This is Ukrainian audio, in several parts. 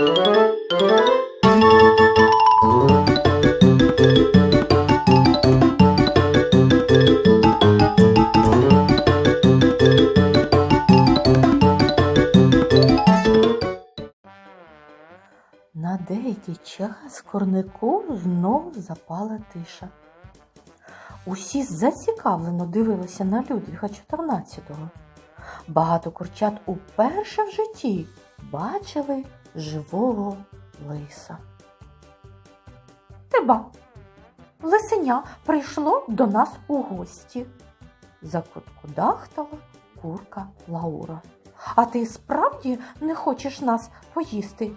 На деякий час в курнику знов запала тиша. Усі зацікавлено дивилися на Людвіга XIV. Багато курчат уперше в житті бачили живого лиса. Теба, лисеня прийшло до нас у гості, закуткудахтала курка Лаура. А ти справді не хочеш нас поїсти?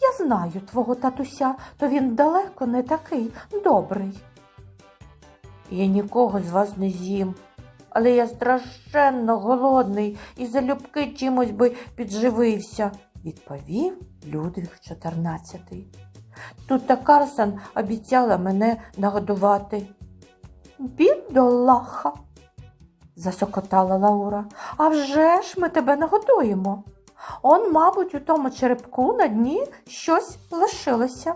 Я знаю твого татуся, то він далеко не такий добрий. Я нікого з вас не з'їм, але я страшенно голодний і залюбки чимось би підживився, відповів Людвіг XIV. Тут та Карсон обіцяла мене нагодувати. Бідолаха, засокотала Лаура. А вже ж ми тебе нагодуємо. Он, мабуть, у тому черепку на дні щось лишилося.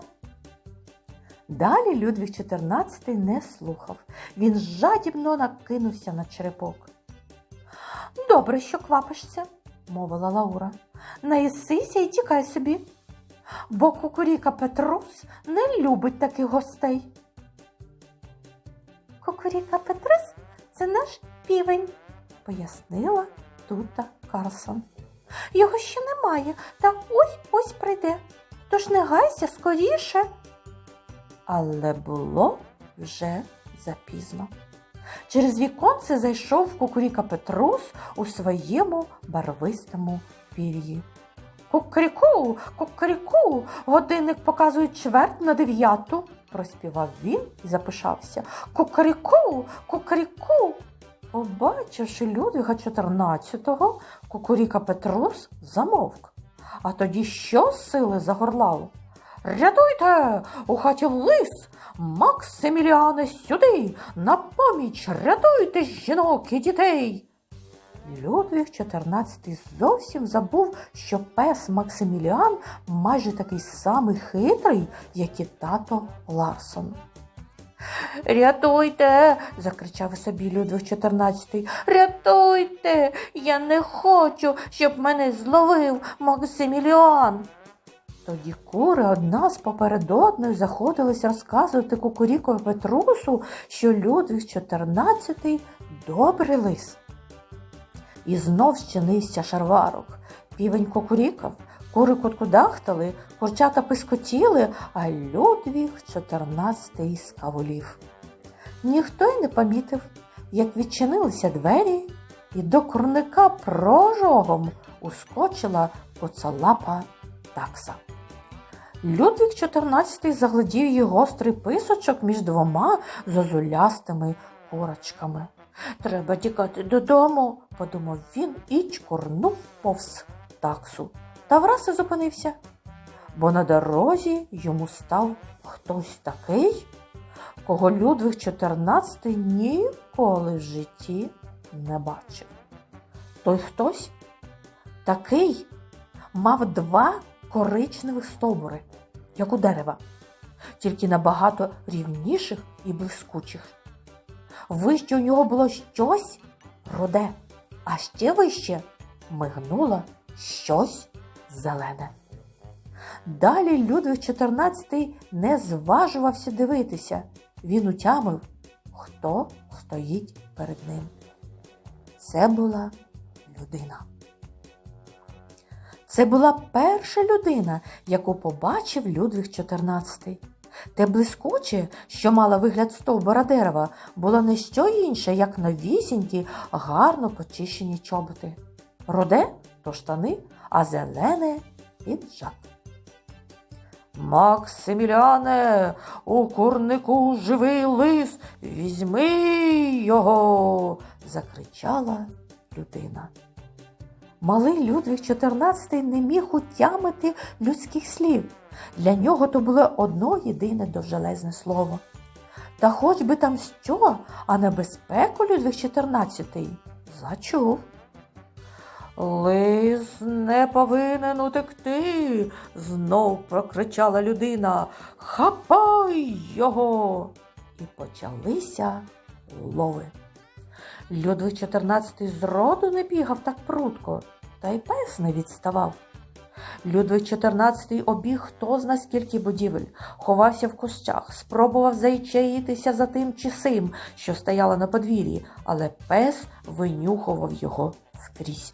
Далі Людвіг XIV не слухав. Він жадібно накинувся на черепок. Добре, що квапишся, мовила Лаура. Наїсися і тікай собі, бо кукуріка Петрус не любить таких гостей. Кукуріка Петрус це наш півень, пояснила тута Карсон. Його ще немає, та ось ось прийде. Тож не гайся скоріше. Але було вже запізно. Через віконце зайшов кукуріка Петрус у своєму барвистому пір'ї. Кукріку, кукріку, годинник показує чверть на дев'яту, проспівав він і запишався. Кукріку, кукріку. Побачивши Людвіга XIV, кукуріка Петрус замовк, а тоді що сили загорлав. Рятуйте, у хаті лис, Максиміліане сюди, на поміч, рятуйте жінок і дітей. Людвіг XIV зовсім забув, що пес Максиміліан майже такий самий хитрий, як і тато Ларсон. Рятуйте, закричав собі Людвиг XIV. Рятуйте, я не хочу, щоб мене зловив Максиміліан. Тоді кури одна з поперед одної заходились розказувати кукурікові Петрусу, що Людвиг XIV добрий лис. І знов щинився шарварок. Півень кукурікав, кури коткудахтали, курчата пискотіли, а Людвіг XIV скавулів. Ніхто й не помітив, як відчинилися двері, і до курника прожогом ускочила коцалапа такса. Людвік XIV заглядів її гострий писочок між двома зозулястими курочками. Треба тікати додому, подумав він і чкурнув повз таксу. Та враз і зупинився, бо на дорозі йому став хтось такий, кого Людвиг XIV ніколи в житті не бачив. Той хтось такий мав два коричневих стовбури, як у дерева, тільки набагато рівніших і блискучих. Вище у нього було щось руде, а ще вище мигнуло щось зелене. Далі Людвиг XIV не зважувався дивитися. Він утямив, хто стоїть перед ним. Це була людина. Це була перша людина, яку побачив Людвиг XIV. Те блискуче, що мала вигляд стовбура дерева, було не що інше, як новісінькі, гарно почищені чоботи. Руде то штани, а зелене піджак. Максиміляне, у курнику живий лис, візьми його, закричала людина. Малий Людвиг XIV не міг утямити людських слів. Для нього то було одно єдине довжелезне слово. Та хоч би там що, а небезпеку Людвиг XIV зачув. Лис не повинен утекти, знов прокричала людина. Хапай його! І почалися лови. Людвиг XIV зроду не бігав так прутко, та й пес не відставав. Людвиг XIV обіг хто зна скільки будівель, ховався в кущах, спробував зайчаїтися за тим чи сим, що стояло на подвір'ї, але пес винюхував його скрізь.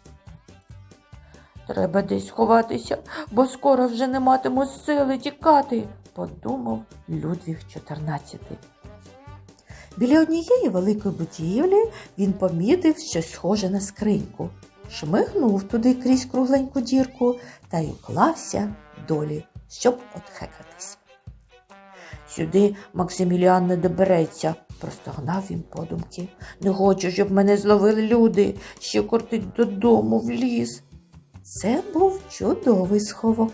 Треба десь ховатися, бо скоро вже не матиму сили тікати, подумав Людвиг XIV. Біля однієї великої будівлі він помітив щось схоже на скриньку, шмигнув туди крізь кругленьку дірку та й уклався долі, щоб отхекатись. Сюди Максиміліан не добереться, простогнав він подумки. Не хочу, щоб мене зловили люди, що кортить додому в ліс. Це був чудовий сховок.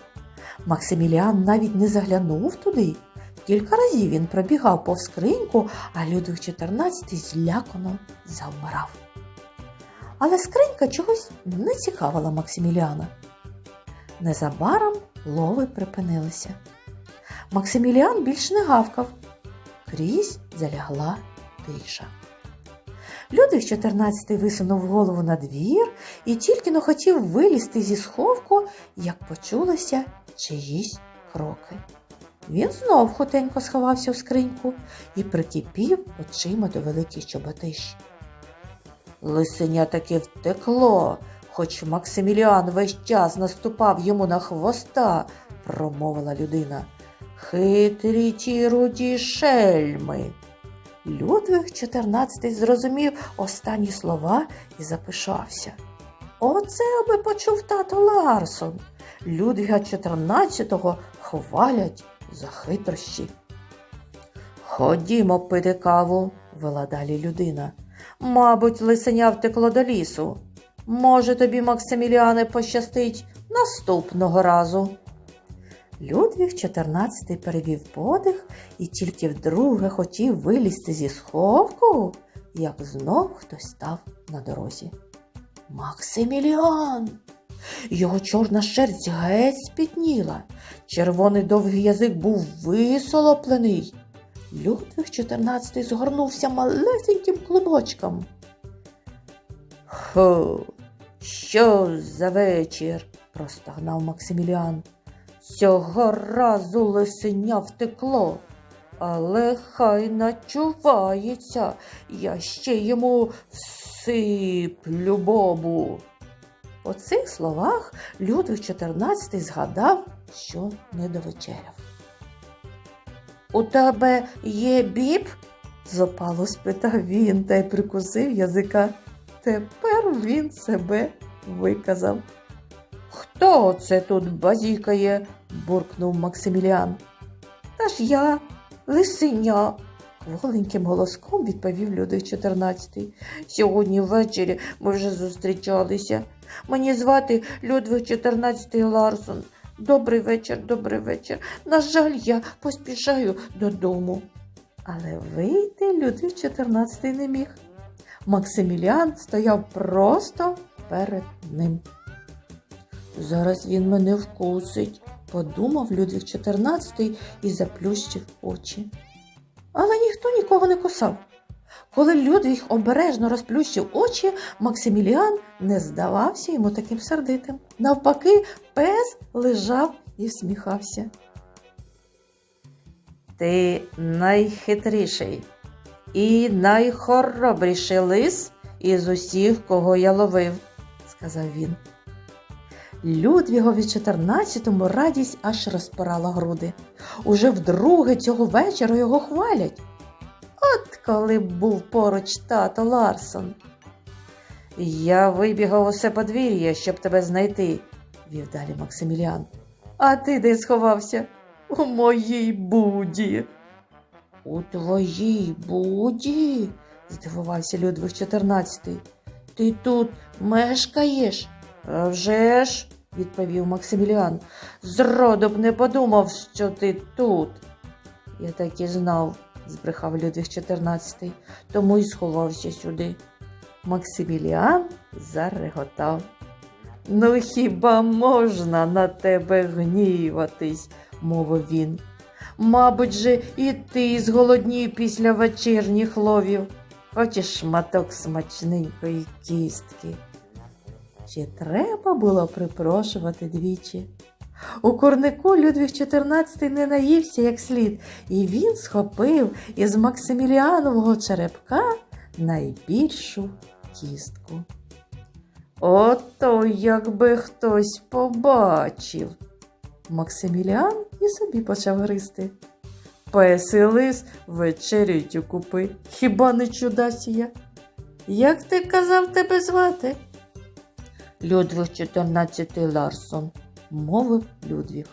Максиміліан навіть не заглянув туди. Кілька разів він пробігав повз скриньку, а Людвиг XIV злякано завмирав. Але скринька чогось не цікавила Максиміліана. Незабаром лови припинилися. Максиміліан більш не гавкав. Крізь залягла тиша. Людвиг XIV висунув голову на двір і тільки но хотів вилізти зі сховку, як почулося чиїсь кроки. Він знов хутенько сховався в скриньку і прикипів очима до великих чоботищ. Лисеня таки втекло, хоч Максиміліан весь час наступав йому на хвоста, промовила людина. Хитрі ті руді шельми. Людвиг XIV зрозумів останні слова і запишався. Оце аби почув тато Ларсон. Людвіга XIV хвалять за хитрощі. Ходімо пити каву, вела далі людина. Мабуть, лисеня втекло до лісу. Може, тобі, Максиміліане, пощастить наступного разу. Людвіг XIV перевів подих і тільки вдруге хотів вилізти зі сховку, як знов хтось став на дорозі. Максиміліан! Його чорна шерсть геть спітніла, червоний довгий язик був висолоплений. Людвиг XIV згорнувся малесеньким клубочком. Хо, що за вечір? простогнав Максиміліан. Цього разу лисеня втекло, але хай начувається, я ще йому всиплю бобу. По цих словах Людвиг XIV згадав, що не довечеряв. У тебе є біб? запало спитав він та й прикусив язика. Тепер він себе виказав. Хто це тут базікає? буркнув Максиміліан. Та ж я, лисеня, кволеньким голоском відповів Людвиг XIV. Сьогодні ввечері ми вже зустрічалися. Мені звати Людвиг XIV Ларсон. Добрий вечір, добрий вечір. На жаль, я поспішаю додому. Але вийти Людвиг XIV не міг. Максиміліан стояв просто перед ним. Зараз він мене вкусить, подумав Людвиг XIV і заплющив очі. Але ніхто нікого не кусав. Коли Людвіг обережно розплющив очі, Максиміліан не здавався йому таким сердитим. Навпаки, пес лежав і всміхався. Ти найхитріший і найхоробріший лис із усіх, кого я ловив, сказав він. Людвігові XIV радість аж розпирала груди. Уже вдруге цього вечора його хвалять. От коли б був поруч тато Ларсон. Я вибігав усе подвір'я, щоб тебе знайти, вів далі Максиміліан. А ти де сховався? У моїй буді. У твоїй буді? здивувався Людвиг XIV. Ти тут мешкаєш? «А вже ж, відповів Максиміліан. Зроду б не подумав, що ти тут. Я так і знав, збрехав Людвиг XIV, тому й сховався сюди. Максиміліан зареготав. Ну хіба можна на тебе гніватись, мовив він. Мабуть же, і ти зголоднів після вечірніх ловів. Хочеш шматок смачненької кістки. Чи треба було припрошувати двічі? У курнику Людвіг XIV не наївся як слід, і він схопив із Максиміліанового черепка найбільшу кістку. Ото якби хтось побачив. Максиміліан і собі почав гризти. Пес і вечерюють у купи. Хіба не чудасія? Як ти казав тебе звати? Людвиг XIV Ларсон, мовив Людвіг.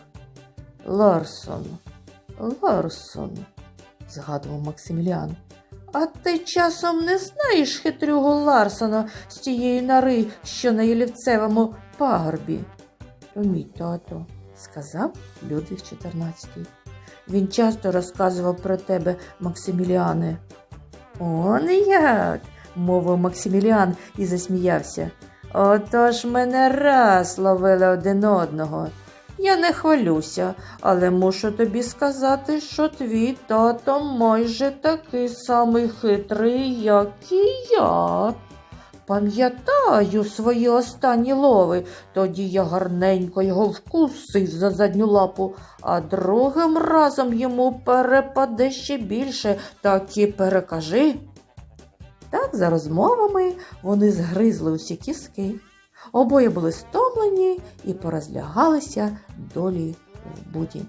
Ларсон, Ларсон, згадував Максиміліан. А ти часом не знаєш хитрюгу Ларсона з тієї нори, що на Єлівцевому пагорбі? То мій тато, сказав Людвіг XIV. Він часто розказував про тебе, Максиміліане. Он як, мовив Максиміліан і засміявся. Отож мене раз ловили один одного. Я не хвалюся, але мушу тобі сказати, що твій тато майже такий самий хитрий, як і я. Пам'ятаю свої останні лови, тоді я гарненько його вкусив за задню лапу, а другим разом йому перепаде ще більше, так і перекажи. Так, за розмовами вони згризли усі кіски. Обоє були стомлені і порозлягалися долі в буді.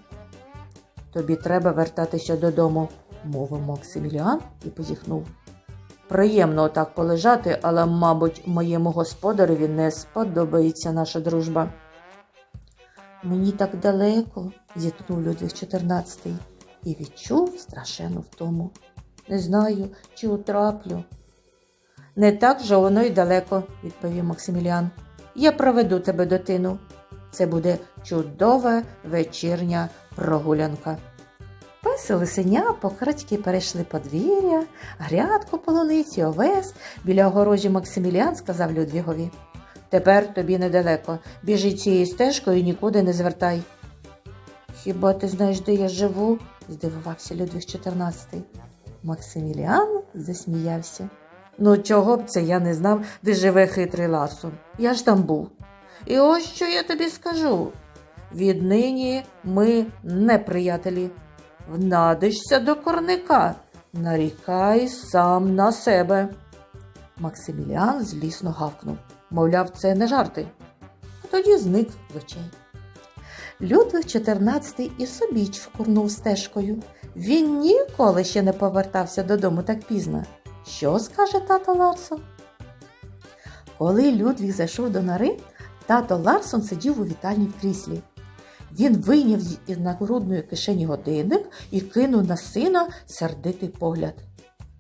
Тобі треба вертатися додому, мовив Максиміліан і позіхнув. Приємно отак полежати, але, мабуть, моєму господареві не сподобається наша дружба. Мені так далеко, зітхнув Людвиг XIV і відчув страшенну втому. Не знаю, чи утраплю. Не так же воно й далеко, відповів Максиміліан. Я проведу тебе до тину. Це буде чудова вечірня прогулянка. Пес і лисеня покрадьки перейшли подвір'я, грядку полуниці, овес. Біля огорожі Максиміліан сказав Людвігові. Тепер тобі недалеко. Біжи цією стежкою і нікуди не звертай. Хіба ти знаєш, де я живу? здивувався Людвіг XIV. Максиміліан засміявся. Ну, чого б це я не знав, де живе хитрий Ларсон. Я ж там був. І ось що я тобі скажу. Віднині ми не приятелі. Внадишся до корника, нарікай сам на себе. Максиміліан злісно гавкнув. Мовляв, це не жарти. А тоді зник з очей. Людвиг XIV і собі чвкурнув стежкою. Він ніколи ще не повертався додому так пізно. Що скаже тато Ларсон? Коли Людвіг зайшов до нори, тато Ларсон сидів у вітальні в кріслі. Він вийняв із нагрудної кишені годинник і кинув на сина сердитий погляд.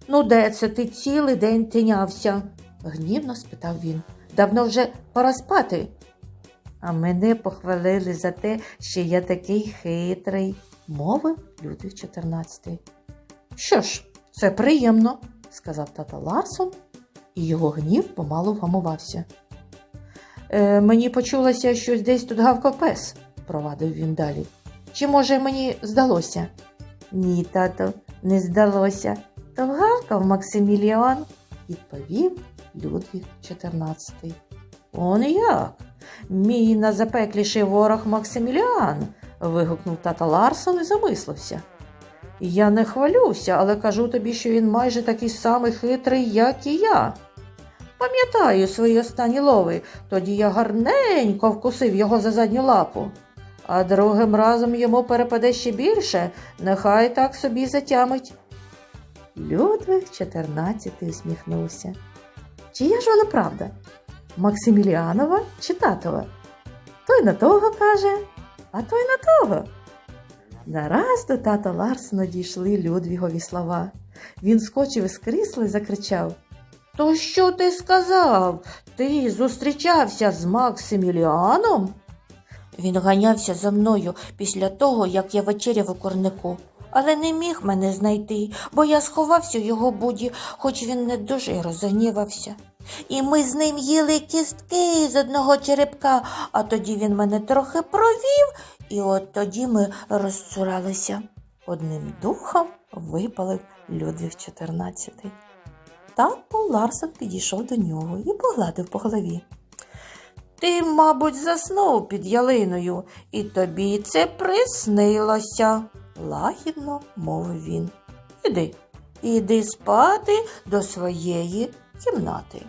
Ну, де це ти цілий день тинявся? гнівно спитав він. Давно вже пора спати. А мене похвалили за те, що я такий хитрий, мовив Людвиг XIV. Що ж, це приємно, сказав тато Ларсон, і його гнів помалу вгамувався. Е, мені почулося, що десь тут гавкав пес, провадив він далі. Чи, може, мені здалося? Ні, тато, не здалося. То гавкав Максиміліан, відповів Людвіг XIV. Он як? Мій назапекліший ворог Максиміліан. вигукнув тата Ларсон і замислився. Я не хвалюся, але кажу тобі, що він майже такий самий хитрий, як і я. Пам'ятаю свої останні лови, тоді я гарненько вкусив його за задню лапу. А другим разом йому перепаде ще більше, нехай так собі затямить. Людвиг XIV усміхнувся. Чия ж вона правда? Максиміліанова чи татова? Той на того каже, а той на того. Нараз до тата Ларсена дійшли Людвігові слова. Він скочив із крісла і закричав То що ти сказав? Ти зустрічався з Максиміліаном? Він ганявся за мною після того, як я вечеряв у корнику, але не міг мене знайти, бо я сховався в його буді, хоч він не дуже розгнівався. І ми з ним їли кістки з одного черепка, а тоді він мене трохи провів, і от тоді ми розцуралися. Одним духом випалив Людвіг XIV. Тато Ларсон підійшов до нього і погладив по голові. Ти, мабуть, заснув під ялиною, і тобі це приснилося, лагідно мовив він. Іди, іди спати до своєї кімнати.